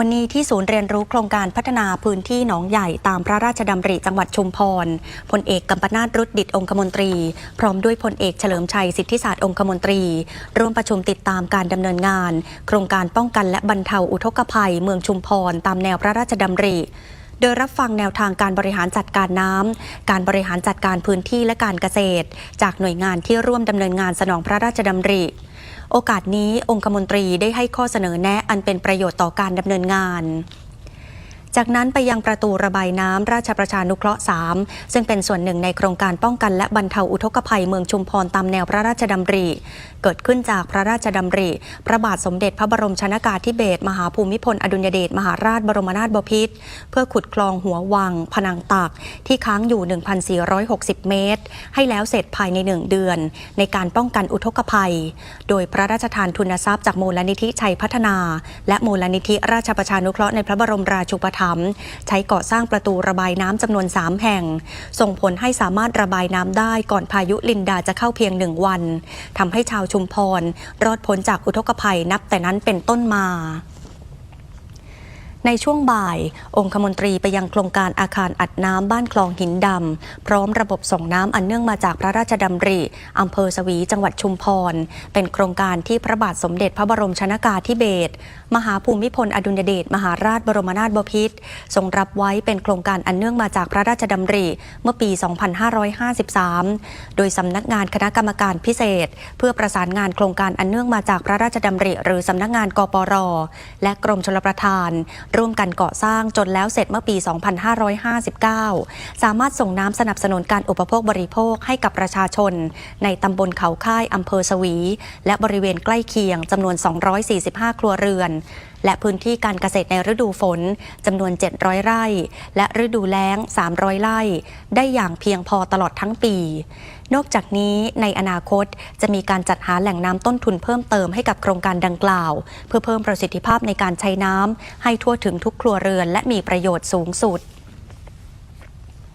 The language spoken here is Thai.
วันนี้ที่ศูนย์เรียนรู้โครงการพัฒนาพื้นที่หนองใหญ่ตามพระราชดำริจังหวัดชุมพร พลเอกกัมปนาตรุดดิตองคมนตรี พร้อมด้วยพลเอกเฉลิมชัยสิทธิศาสตร์องคมนตรี ร่วมประชุมติดตามการดำเนินงาน โครงการป้องกันและบรรเทาอุทกภัย เมืองชุมพร ตามแนวพระราชดำริ โดยรับฟังแนวทางการบริหารจัดการน้ำ การบริหารจัดการพื้นที่และการเกษตร จากหน่วยงานที่ร่วมดำเนินงานสนองพระราชดำริโอกาสนี้องคมนตรีได้ให้ข้อเสนอแนะอันเป็นประโยชน์ต่อการดำเนินงาน จากนั้นไปยังประตูระบายน้ำราชประชานุเคราะห์ 3 ซึ่งเป็นส่วนหนึ่งในโครงการป้องกันและบรรเทาอุทกภัยเมืองชุมพรตามแนวพระราชดำริ เกิดขึ้นจากพระราชดำริ พระบาทสมเด็จพระบรมชนากาธิเบศรมหาภูมิพลอดุลยเดชมหาราชบรมนาถบพิตรเพื่อขุดคลองหัววัง พนังตัก ที่ค้างอยู่ 1,460 เมตร ให้แล้วเสร็จภายใน 1 เดือน ในการป้องกันอุทกภัย โดยพระราชทานทุนทรัพย์จากมูลนิธิชัยพัฒนา และมูลนิธิราชประชานุเคราะห์ในพระบรมราชูปถัมภ์ใช้ก่อสร้างประตูระบายน้ำจำนวน 3 แห่ง ส่งผลให้สามารถระบายน้ำได้ก่อนพายุลินดาจะเข้าเพียงหนึ่งวันทำให้ชาวชุมพร รอดพ้นจากอุทกภัยนับแต่นั้นเป็นต้นมา ในช่วงบ่าย องคมนตรีไปยังโครงการอาคารอัดน้ำบ้านคลองหินดำ พร้อมระบบส่งน้ำอันเนื่องมาจากพระราชดำริอำเภอสวีจังหวัดชุมพร เป็นโครงการที่พระบาทสมเด็จพระบรมชนากาธิเบศรมหาภูมิพลอดุลยเดชมหาราชบรมนาถบพิตรทรงรับไว้เป็นโครงการอันเนื่องมาจากพระราชดำริเมื่อปี 2553 โดยสำนักงานคณะกรรมการพิเศษ เพื่อประสานงานโครงการอันเนื่องมาจากพระราชดำริ หรือสำนักงานกปร และกรมชลประทานร่วมกันก่อสร้างจนแล้วเสร็จเมื่อปี 2559 สามารถส่งน้ำสนับสนุนการอุปโภคบริโภคให้กับประชาชน ในตำบลเขาค่ายอำเภอสวี และบริเวณใกล้เคียงจำนวน 245 ครัวเรือน และพื้นที่การเกษตรในฤดูฝนจำนวน 700 ไร่ และฤดูแล้ง 300 ไร่ ได้อย่างเพียงพอตลอดทั้งปี นอกจากนี้ในอนาคตจะมีการจัดหาแหล่งน้ำต้นทุนเพิ่มเติมให้กับโครงการดังกล่าว เพื่อเพิ่มประสิทธิภาพในการใช้น้ำให้ทั่วถึงทุกครัวเรือนและมีประโยชน์สูงสุด